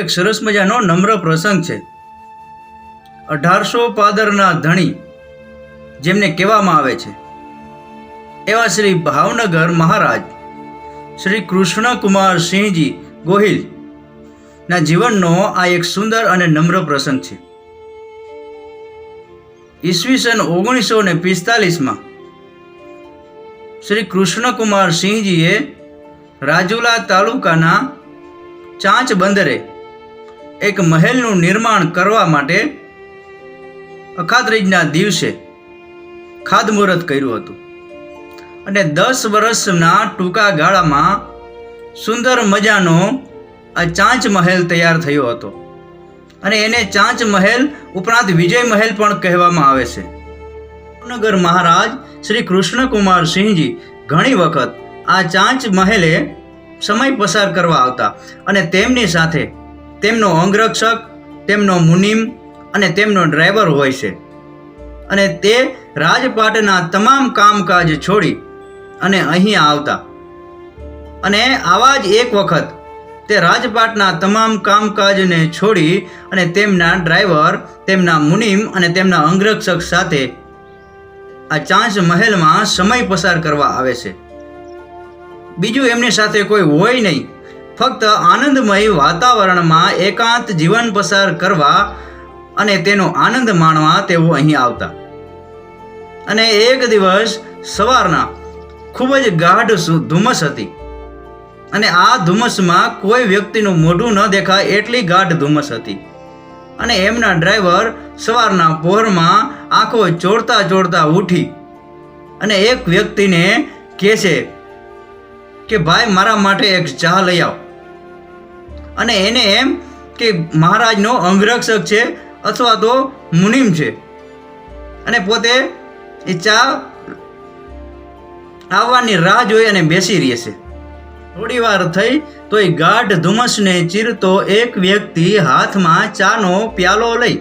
એક સરસ મજાનો નમ્ર પ્રસંગ છે. અઢારસો પાદરના ધણી, જેમને કહેવામાં આવે છે. એવા શ્રી ભાવનગર મહારાજ, શ્રી કૃષ્ણકુમાર સિંહજી ગોહિલ, ના જીવનનો આ એક સુંદર અને નમ્ર પ્રસંગ છે. ઈસવીસન ઓગણીસો ને પિસ્તાલીસમાં, શ્રી કૃષ્ણકુમાર સિંહજીએ રાજુલા તાલુકાના ચાંચ બંદરે એક મહેલનું નિર્માણ કરવા માટે અખાત્રીજના દિવસે ખાદમુહૂર્ત કર્યું હતું. અને દસ વર્ષના ટૂંકા ગાળામાં સુંદર મજાનો આ ચાંચ મહેલ તૈયાર થયો હતો. અને એને ચાંચ મહેલ ઉપરાંત વિજય મહેલ પણ કહેવામાં આવે છે. ભાવનગર મહારાજ શ્રી કૃષ્ણકુમાર સિંહજી ઘણી વખત આ ચાંચ મહેલે સમય પસાર કરવા આવતા અને તેમની સાથે તેમનો અંગરક્ષક, તેમનો મુનિમ અને તેમનો ડ્રાઈવર હોય છે. અને તે રાજપાટના તમામ કામકાજ છોડી અને અહીં આવતા. અને આવા જ એક વખત તે રાજપાટના તમામ કામકાજને છોડી અને તેમના ડ્રાઈવર, તેમના મુનિમ અને તેમના અંગરક્ષક સાથે આ ચાંચ મહેલમાં સમય પસાર કરવા આવે છે. બીજું એમની સાથે કોઈ હોય નહીં. ફક્ત આનંદમય વાતાવરણમાં એકાંત જીવન પસાર કરવા અને તેનો આનંદ માણવા તેઓ અહીં આવતા. અને એક દિવસ સવારના ખૂબ જ ગાઢ ધુમ્મસ હતી. અને આ ધુમ્મસમાં કોઈ વ્યક્તિનું મોઢું ન દેખાય એટલી ગાઢ ધુમ્મસ હતી. અને એમના ડ્રાઈવર સવારના પહોરમાં આંખો ચોરતા ચોરતા ઉઠી અને એક વ્યક્તિને કહે છે કે, ભાઈ, મારા માટે એક ચા લઈ આવ. અને એને એમ કે મહારાજનો અંગરક્ષક છે અથવા તો મુનિમ છે. અને પોતે એ ચા આવવાની રાહ જોઈ અને બેસી રહે છે. થોડી વાર થઈ તો એ ગાઢ ધુમ્મસને ચીરતો એક વ્યક્તિ હાથમાં ચાનો પ્યાલો લઈ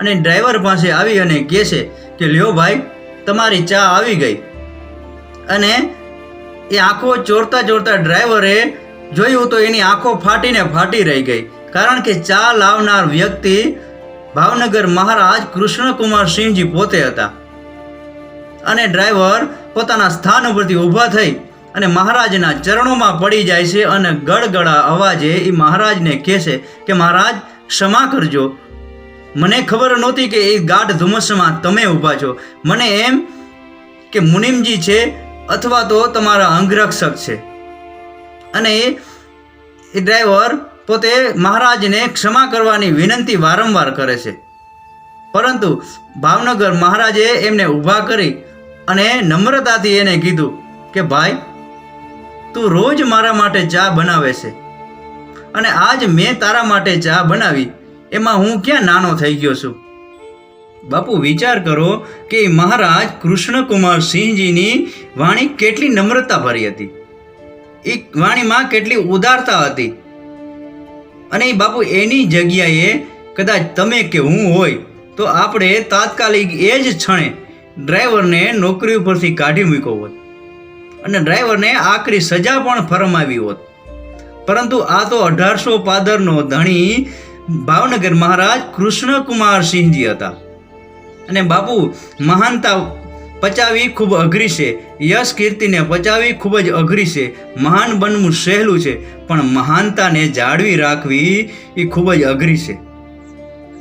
અને ડ્રાઈવર પાસે આવી અને કહે છે કે, લ્યો ભાઈ, તમારી ચા આવી ગઈ. અને એ આંખો ચોરતા ચોરતા ડ્રાઈવરે જોયું તો એની આંખો ફાટીને ફાટી રહી ગઈ. કારણ કે ચા લાવનાર વ્યક્તિ ભાવનગર મહારાજ કૃષ્ણકુમાર સિંહજી પોતે હતા. અને ડ્રાઈવર પોતાના સ્થાન ઉપરથી ઊભા થઈ અને મહારાજના ચરણોમાં પડી જાય છે અને ગળગળા અવાજે એ મહારાજને કહે છે કે, મહારાજ, ક્ષમા કરજો. મને ખબર નહોતી કે એ ગાઢ ધુમ્મસમાં તમે ઊભા છો. મને એમ કે મુનિમજી છે અથવા તો તમારા અંગરક્ષક છે. અને એ ડ્રાઈવર પોતે મહારાજને ક્ષમા કરવાની વિનંતી વારંવાર કરે છે. પરંતુ ભાવનગર મહારાજે એમને ઊભા કરી અને નમ્રતાથી એને કીધું કે, ભાઈ, તું રોજ મારા માટે ચા બનાવે છે અને આજ મેં તારા માટે ચા બનાવી. એમાં હું ક્યાં નાનો થઈ ગયો છું? બાપુ, વિચાર કરો કે મહારાજ કૃષ્ણકુમાર સિંહજીની વાણી કેટલી નમ્રતા ભરી હતી. એ વાણીમાં કેટલી ઉદારતા હતી. અને એ બાપુ એની જગ્યાએ કદાચ તમે કે હું હોય, તો આપણે તાત્કાલિક એ જ ક્ષણે ડ્રાઈવરને નોકરી ઉપરથી કાઢી મૂક્યો હોત. અને ડ્રાઈવરને આકરી સજા પણ ફરમાવી હોત. પરંતુ આ તો અઢારસો પાદરનો ધણી ભાવનગર મહારાજ કૃષ્ણકુમાર સિંહજી હતા. અને બાપુ મહાનતા પચાવી ખૂબ અઘરી છે. યશ કીર્તિને પચાવી ખૂબ જ અઘરી છે. મહાન બનવું સહેલું છે, પણ મહાનતાને જાળવી રાખવી એ ખૂબ જ અઘરી છે.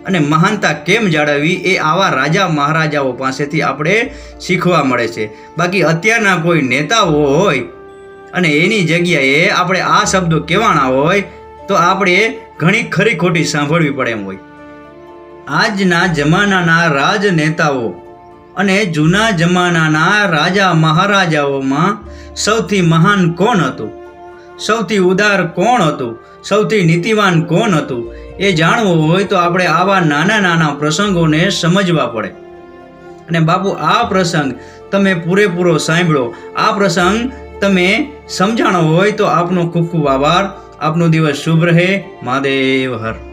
અને મહાનતા કેમ જાળવવી એ આવા રાજા મહારાજાઓ પાસેથી આપણે શીખવા મળે છે. બાકી અત્યારના કોઈ નેતાઓ હોય અને એની જગ્યાએ આપણે આ શબ્દો કહેવાના હોય, તો આપણે ઘણી ખરી ખોટી સાંભળવી પડે એમ હોય. આજના જમાનાના રાજનેતાઓ અને જૂના જમાનાના રાજા મહારાજાઓમાં સૌથી મહાન કોણ હતું? સૌથી ઉદાર કોણ હતું? સૌથી નીતિવાન કોણ હતું? એ જાણવું હોય તો આપણે આવા નાના નાના પ્રસંગોને સમજવા પડે. અને બાપુ, આ પ્રસંગ તમે પૂરેપૂરો સાંભળો. આ પ્રસંગ તમે સમજાણો હોય તો આપનો ખૂબ ખૂબ આભાર. આપનો દિવસ શુભ રહે. મહાદેવ હર.